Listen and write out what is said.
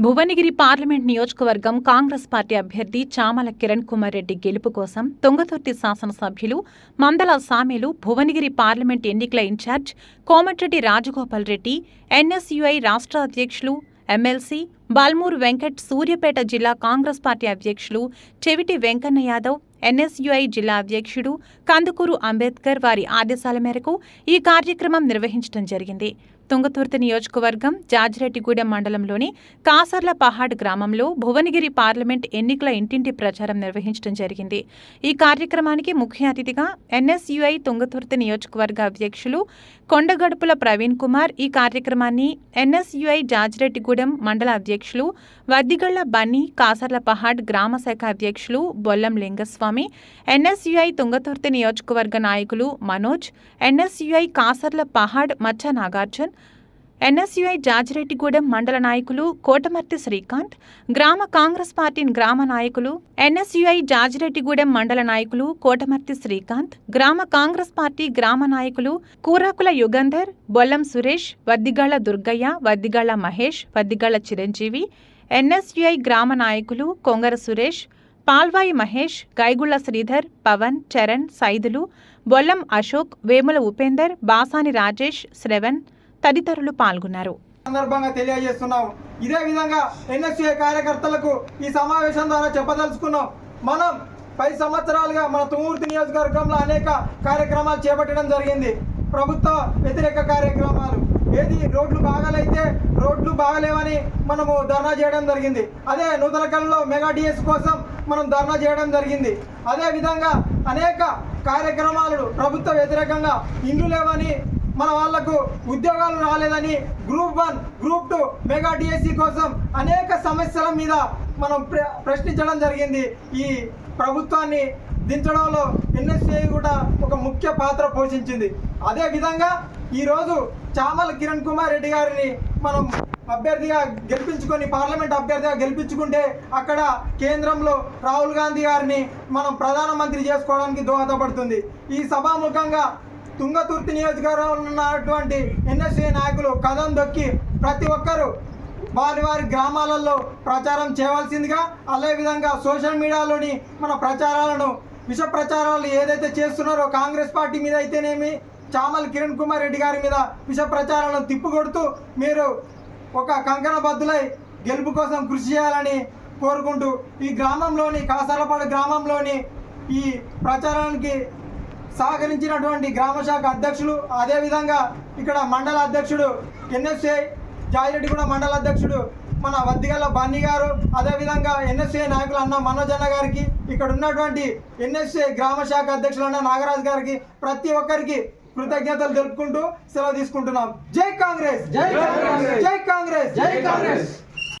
Bhuvanagiri parliament నియోజకవర్గం Congress party అభ్యర్థి చామల కిరణ్ కుమార్ రెడ్డి గెలుపు కోసం తుంగతుర్తి శాసనసభ్యులు మందల సామేలు భువనగిరి పార్లమెంట్ ఎన్నికల ఇన్ఛార్జ్ కోమటిరెడ్డి రాజగోపాల్ రెడ్డి ఎన్ఎస్యుఐ రాష్ట్ర అధ్యక్షులు ఎమ్మెల్సీ బాల్మూర్ వెంకట్ సూర్యాపేట జిల్లా కాంగ్రెస్ పార్టీ అధ్యక్షులు చెవిటి వెంకన్న యాదవ్ ఎన్ఎస్యుఐ జిల్లా అధ్యక్షుడు కందుకూరు అంబేద్కర్ వారి ఆదేశాల మేరకు ఈ కార్యక్రమం నిర్వహించడం జరిగింది. తుంగతుర్తి నియోజకవర్గం జాజిరెడ్డిగూడెం మండలంలోని కాసర్ల పహాడ్ గ్రామంలో భువనగిరి పార్లమెంట్ ఎన్నికల ఇంటింటి ప్రచారం నిర్వహించడం జరిగింది. ఈ కార్యక్రమానికి ముఖ్య అతిథిగా ఎన్ఎస్యుఐ తుంగతుర్తి నియోజకవర్గ అధ్యక్షులు కొండగడుపుల ప్రవీణ్ కుమార్ ఈ కార్యక్రమాన్ని ఎన్ఎస్యుఐ జాజిరెడ్డిగూడెం మండల అధ్యక్షులు వద్దిగళ్ళ బన్నీ కాసర్ల పహాడ్ గ్రామ శాఖ అధ్యక్షులు బొల్లం లింగస్వామి ఎన్ఎస్యుఐ తుంగతుర్తి నియోజకవర్గ నాయకులు మనోజ్ ఎన్ఎస్యుఐ కాసర్ల పహాడ్ మచ్చ నాగార్జున్ ఎన్ఎస్యుఐ జాజిరెడ్డిగూడెం మండల నాయకులు కోటమర్తి శ్రీకాంత్ గ్రామ కాంగ్రెస్ పార్టీ గ్రామ నాయకులు ఎన్ఎస్యుఐ జాజిరెడ్డిగూడెం మండల నాయకులు కోటమర్తి శ్రీకాంత్ గ్రామ కాంగ్రెస్ పార్టీ గ్రామ నాయకులు కూరాకుల యుగంధర్ బొల్లం సురేష్ వద్దిగాళ్ళ దుర్గయ్య వద్దిగాళ్ళ మహేష్ వద్దిగాళ్ళ చిరంజీవి ఎన్ఎస్యుఐ గ్రామ నాయకులు కొంగర సురేష్ పాల్వాయి మహేష్ గైగుళ్ళ శ్రీధర్ పవన్ చరణ్ సైదులు బొల్లం అశోక్ వేముల ఉపేందర్ బాసాని రాజేష్ శ్రవణ్ తదితరులు పాల్గొన్నారు. సందర్భంగా తెలియజేస్తున్నాం. ఇదే విధంగా ఎన్ఎస్ఏ కార్యకర్తలకు ఈ సమావేశం ద్వారా చెప్పదలుచుకున్నాం. మనం పది సంవత్సరాలుగా మన తుమూర్తి నియోజకవర్గంలో అనేక కార్యక్రమాలు చేపట్టడం జరిగింది. ప్రభుత్వ వ్యతిరేక కార్యక్రమాలు ఏది? రోడ్లు బాగాలైతే రోడ్లు బాగలేవని మనము ధర్నా చేయడం జరిగింది. అదే నూతన కళలో మెగా డిఎస్ కోసం మనం ధర్నా చేయడం జరిగింది. అదే విధంగా అనేక కార్యక్రమాలు ప్రభుత్వ వ్యతిరేకంగా ఇండ్లు లేవని మన వాళ్ళకు ఉద్యోగాలు రాలేదని group one group two mega DSC కోసం అనేక సమస్యల మీద మనం ప్ర ప్రశ్నించడం జరిగింది. ఈ ప్రభుత్వాన్ని దించడంలో ఎన్ఎస్ఏ కూడా ఒక ముఖ్య పాత్ర పోషించింది. అదే విధంగా ఈరోజు చామల కిరణ్ కుమార్ రెడ్డి గారిని మనం అభ్యర్థిగా గెలిపించుకొని పార్లమెంట్ అభ్యర్థిగా గెలిపించుకుంటే అక్కడ కేంద్రంలో రాహుల్ గాంధీ గారిని మనం ప్రధానమంత్రి చేసుకోవడానికి దోహదపడుతుంది. ఈ సభాముఖంగా తుంగతుర్తి నియోజకవర్గంలో ఉన్నటువంటి ఎన్ఎస్ఏ నాయకులు కథం దొక్కి ప్రతి ఒక్కరూ వారి వారి గ్రామాలలో ప్రచారం చేయవలసిందిగా అదేవిధంగా సోషల్ మీడియాలోని మన ప్రచారాలను విష ప్రచారాలు ఏదైతే చేస్తున్నారో కాంగ్రెస్ పార్టీ మీద అయితేనేమి చామల్ కిరణ్ కుమార్ రెడ్డి గారి మీద విష ప్రచారాలను తిప్పుకొడుతూ మీరు ఒక కంకణ బద్దులై గెలుపు కోసం కృషి చేయాలని కోరుకుంటూ ఈ గ్రామంలోని కాసాలపాడు గ్రామంలోని ఈ ప్రచారానికి సహకరించినటువంటి గ్రామ శాఖ అధ్యక్షులు అదేవిధంగా ఇక్కడ మండల అధ్యక్షుడు ఎన్ఎస్ఏ జాయిరెడ్డిగూడ మండల అధ్యక్షుడు. మన వద్దిగల్ల బన్నీ గారు అదేవిధంగా ఎన్ఎస్ఏ నాయకులు అన్న మనోజ్ అన్న గారికి ఇక్కడ ఉన్నటువంటి ఎన్ఎస్ఏ గ్రామ శాఖ అధ్యక్షులు అన్న నాగరాజు గారికి ప్రతి ఒక్కరికి కృతజ్ఞతలు తెలుపుకుంటూ సెలవు తీసుకుంటున్నాం. జై కాంగ్రెస్! జై కాంగ్రెస్! జై కాంగ్రెస్! జై కాంగ్రెస్!